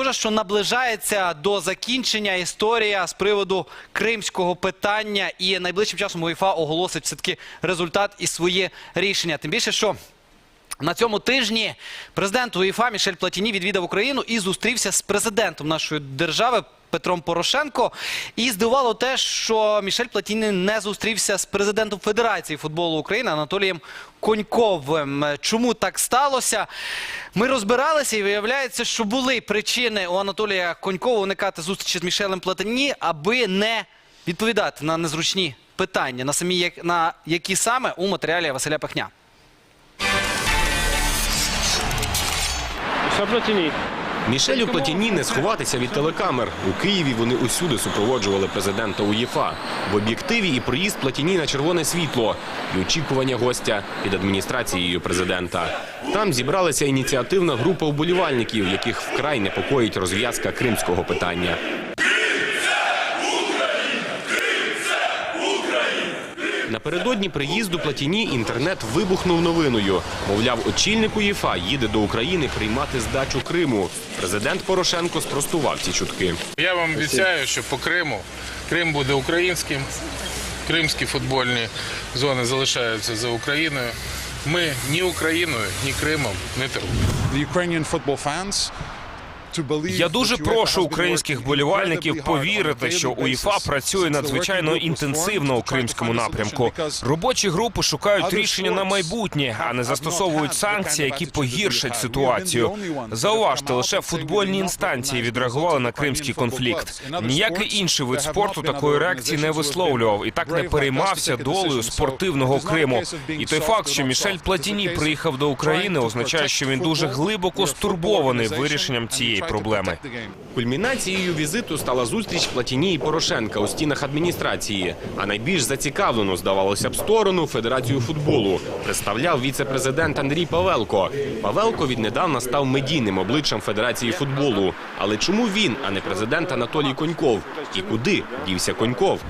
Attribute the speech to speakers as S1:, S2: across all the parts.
S1: схоже, що наближається до закінчення історія з приводу кримського питання, і найближчим часом УЄФА оголосить все-таки результат і своє рішення. Тим більше, що на цьому тижні президент УЄФА Мішель Платіні відвідав Україну і зустрівся з президентом нашої держави Петром Порошенко. І здивувало те, що Мішель Платіні не зустрівся з президентом Федерації футболу України Анатолієм Коньковим. Чому так сталося? Ми розбиралися і виявляється, що були причини у Анатолія Конькова уникати зустрічі з Мішелем Платині, аби не відповідати на незручні питання, на самі на які саме у матеріалі Василя Пахня.
S2: Платіні.
S3: Мішелю Платіні не сховатися від телекамер. У Києві вони усюди супроводжували президента УЄФА. В об'єктиві і проїзд Платіні на червоне світло, і очікування гостя під адміністрацією президента. Там зібралася ініціативна група вболівальників, яких вкрай непокоїть розв'язка кримського питання. Напередодні приїзду Платіні інтернет вибухнув новиною. Мовляв, очільник УЄФА їде до України приймати здачу Криму. Президент Порошенко спростував ці чутки.
S4: Я вам обіцяю, що по Криму Крим буде українським. Кримські футбольні зони залишаються за Україною. Ми ні Україною, ні Кримом не торгуємо.
S5: Я дуже прошу українських
S6: a
S5: повірити, що УЄФА працює надзвичайно інтенсивно у кримському напрямку. Робочі групи шукають рішення на майбутнє, а не застосовують санкції, які погіршать ситуацію. Зауважте, лише футбольні інстанції відреагували на кримський конфлікт. Ніякий інший вид спорту такої реакції не висловлював і так не переймався долею спортивного Криму. І той факт, що Мішель Платіні приїхав до України, означає, що він дуже глибоко стурбований вирішенням
S6: we
S5: цієї проблеми.
S3: Кульмінацією візиту стала зустріч Платіні і Порошенка у стінах адміністрації. А найбільш зацікавлену, здавалося б, сторону Федерацію футболу представляв віце-президент Андрій Павелко. Павелко віднедавна став медійним обличчям Федерації футболу. Але чому він, а не президент Анатолій Коньков? І куди дівся Коньков?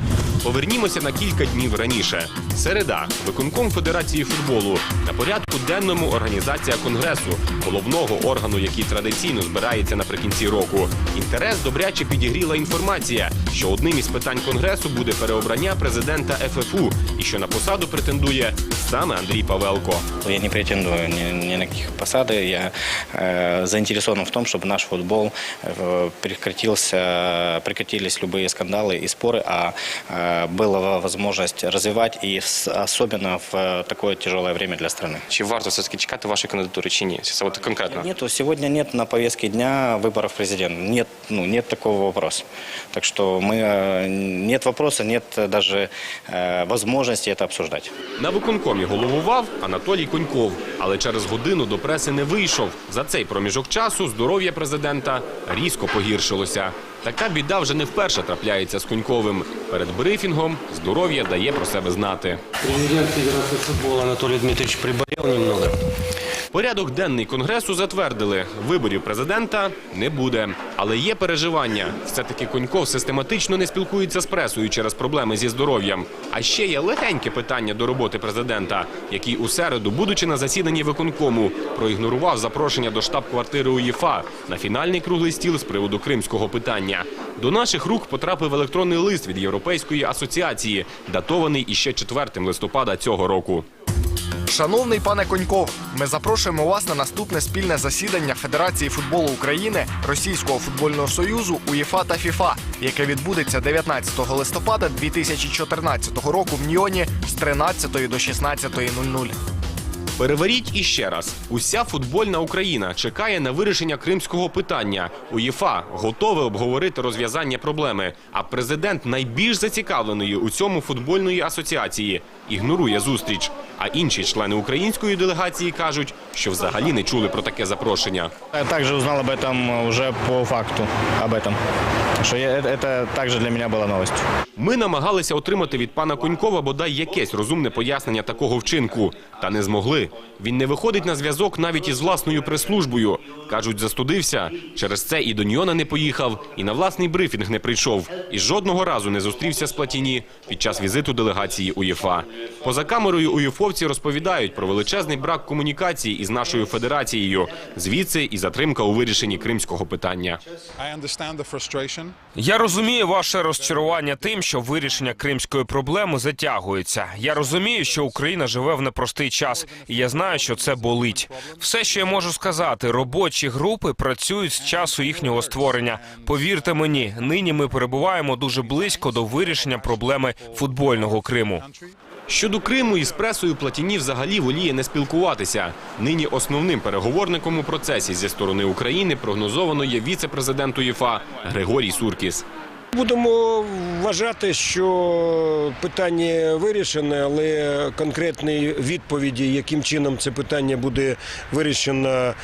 S3: Повернімося на кілька днів раніше. Середа, виконком Федерації футболу. На порядку денному організація конгресу, головного органу, який традиційно збирається наприкінці року. Інтерес добряче підігріла інформація, що одним із питань конгресу буде переобрання президента ФФУ і що на посаду претендує саме Андрій Павелко.
S7: Я не претендую ни, ни на каких посады. Я э, заинтересован в том, чтобы наш футбол э, прекратился, прекратились любые скандалы и споры, а э, была возможность развивать и с- особенно в э, такое тяжелое время для страны.
S8: Чи варто все-таки чекати вашої кандидатури чи ні? Це от конкретно.
S7: Нету, сегодня нет на повестке дня выборов президента. Нет, ну, нет такого вопроса. Так что мы, э, нет вопроса, нет даже э, возможности это обсуждать.
S3: На виконкомі головував Анатолій Коньков, але через годину до преси не вийшов. За цей проміжок часу здоров'я президента різко погіршилося. Така біда вже не вперше трапляється з Куньковим. Перед брифінгом здоров'я дає про себе знати.
S2: Президент Федерації футболу Анатолій Дмитрович приболів немного.
S3: Порядок денний конгресу затвердили. Виборів президента не буде. Але є переживання. Все-таки Коньков систематично не спілкується з пресою через проблеми зі здоров'ям. А ще є легеньке питання до роботи президента, який у середу, будучи на засіданні виконкому, проігнорував запрошення до штаб-квартири УЄФА на фінальний круглий стіл з приводу кримського питання. До наших рук потрапив електронний лист від Європейської асоціації, датований іще 4 листопада цього року.
S9: Шановний пане Коньков, ми запрошуємо вас на наступне спільне засідання Федерації футболу України, Російського футбольного союзу, УЄФА та ФІФА, яке відбудеться 19 листопада 2014 року в Ньйоні з 13 до 16.00.
S3: Переваріть іще раз. Уся футбольна Україна чекає на вирішення кримського питання. УЄФА готове обговорити розв'язання проблеми. А президент найбільш зацікавленої у цьому футбольної асоціації ігнорує зустріч. А інші члени української делегації кажуть, що взагалі не чули про таке запрошення.
S7: Я также узнал об этом уже по факту, об этом. Что я, это, это также для меня была новость.
S3: Ми намагалися отримати від пана Конькова бодай якесь розумне пояснення такого вчинку, та не змогли. Він не виходить на зв'язок навіть із власною прес-службою. Кажуть, застудився. Через це і до Ньйона не поїхав, і на власний брифінг не прийшов, і жодного разу не зустрівся з Платіні під час візиту делегації УЄФА. Поза камерою УЄФО Науковці розповідають про величезний брак комунікації із нашою федерацією. Звідси і затримка у вирішенні кримського питання.
S5: Я розумію ваше розчарування тим, що вирішення кримської проблеми затягується. Я розумію, що Україна живе в непростий час, і я знаю, що це болить. Все, що я можу сказати, робочі групи працюють з часу їхнього створення. Повірте мені, нині ми перебуваємо дуже близько до вирішення проблеми футбольного Криму.
S3: Щодо Криму із пресою Платіні взагалі воліє не спілкуватися. Нині основним переговорником у процесі зі сторони України прогнозовано є віце-президент УЄФА Григорій Суркіс.
S10: Будемо вважати, що питання вирішене, але конкретної відповіді, яким чином це питання буде вирішено,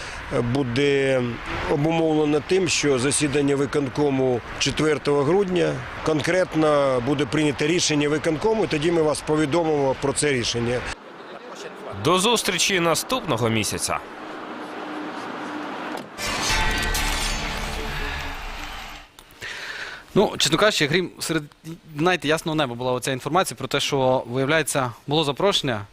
S10: буде обумовлено тим, що засідання виконкому 4 грудня конкретно буде прийнято рішення виконкому, і тоді ми вас повідомимо про це рішення.
S5: До зустрічі наступного місяця.
S1: Ну, чесно кажучи, крім серед знаєте, ясного неба була оця інформація про те, що виявляється, було запрошення,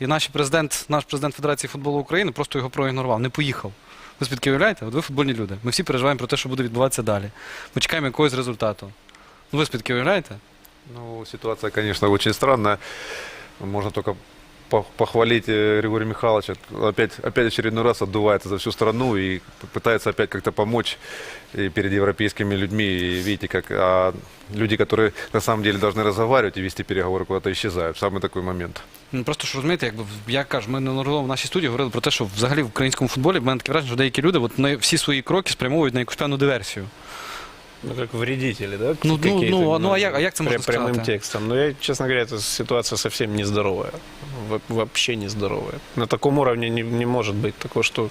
S1: і наш президент, наш президент Федерації футболу України просто його проігнорував, не поїхав. Ви спідки уявляєте? От ви футбольні люди. Ми всі переживаємо про те, що буде відбуватися далі. Ми чекаємо якогось результату. Ну, ви спідки уявляєте?
S11: Ну, ситуация, конечно, очень странная. Можно только похвалить э, Григория Михайловича. Опять, опять очередной раз отдувается за всю страну и пытается опять как-то помочь и перед европейскими людьми. И видите, как а, люди, которые на самом деле должны разговаривать и вести переговоры, куда-то исчезают в самый такой момент.
S1: Ну, Просто що розумієте, якби я кажу, ми неодноразово в нашій студії говорили про те, що взагалі в українському футболі в мене таке враження, що деякі люди от, вони всі свої кроки спрямовують на якусь певну диверсію.
S12: Ну, как вредители, да?
S1: Ну, ну,
S12: какие-то,
S1: ну, а- ну, а як- а як це
S12: прям-
S1: можна
S12: Прямым
S1: сказати?
S12: текстом. Но я, честно говоря, эта ситуация совсем нездоровая. Во- Вообще нездоровая. На таком уровне не, не может быть такого, что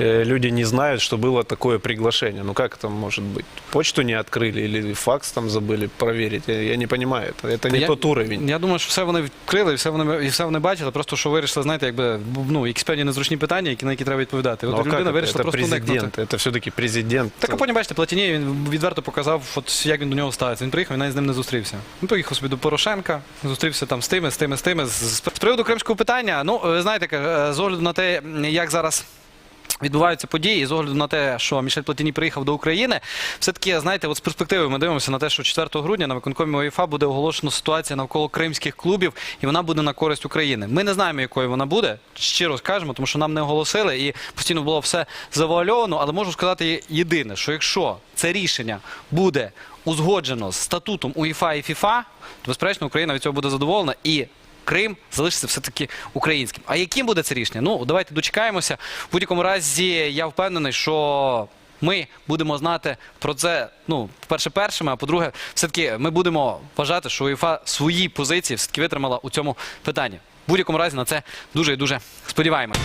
S12: э, люди не знают, что было такое приглашение. Ну как это может быть? Почту не открыли или факс там забыли проверить? Я, я не понимаю. Это, это не
S1: Я-
S12: тот уровень.
S1: Я думаю, що все вони відкрили, і все вони, і все вони бачили, просто що вирішили, знаєте, якби ну, якісь певні незручні питання, які, на які треба відповідати.
S12: Ну,
S1: От
S12: а как
S1: людина
S12: это?
S1: вирішила
S12: это
S1: просто уникнути.
S12: президент. Это все-таки президент.
S1: Так а потім, бачите, Платінєв він відверто показав, от, як він до нього ставиться. Він приїхав і навіть з ним не зустрівся. Він поїхав собі до Порошенка, зустрівся там з тими, з тими, з тими. З, приводу кримського питання, ну, ви знаєте, е, з огляду на те, як зараз. Відбуваються події і з огляду на те, що Мішель Платіні приїхав до України. Все-таки, знаєте, от з перспективи ми дивимося на те, що 4 грудня на виконкомі УЄФА буде оголошено ситуація навколо кримських клубів, і вона буде на користь України. Ми не знаємо, якою вона буде, щиро скажемо, тому що нам не оголосили і постійно було все завуальовано. Але можу сказати єдине, що якщо це рішення буде узгоджено з статутом УЄФА і ФІФА, то безперечно Україна від цього буде задоволена і. Крим залишиться все-таки українським. А яким буде це рішення? Ну, давайте дочекаємося. В будь-якому разі, я впевнений, що ми будемо знати про це, ну, по-перше, першими, а по-друге, все-таки ми будемо вважати, що УЄФА свої позиції все-таки витримала у цьому питанні. В будь-якому разі на це дуже і дуже сподіваємося.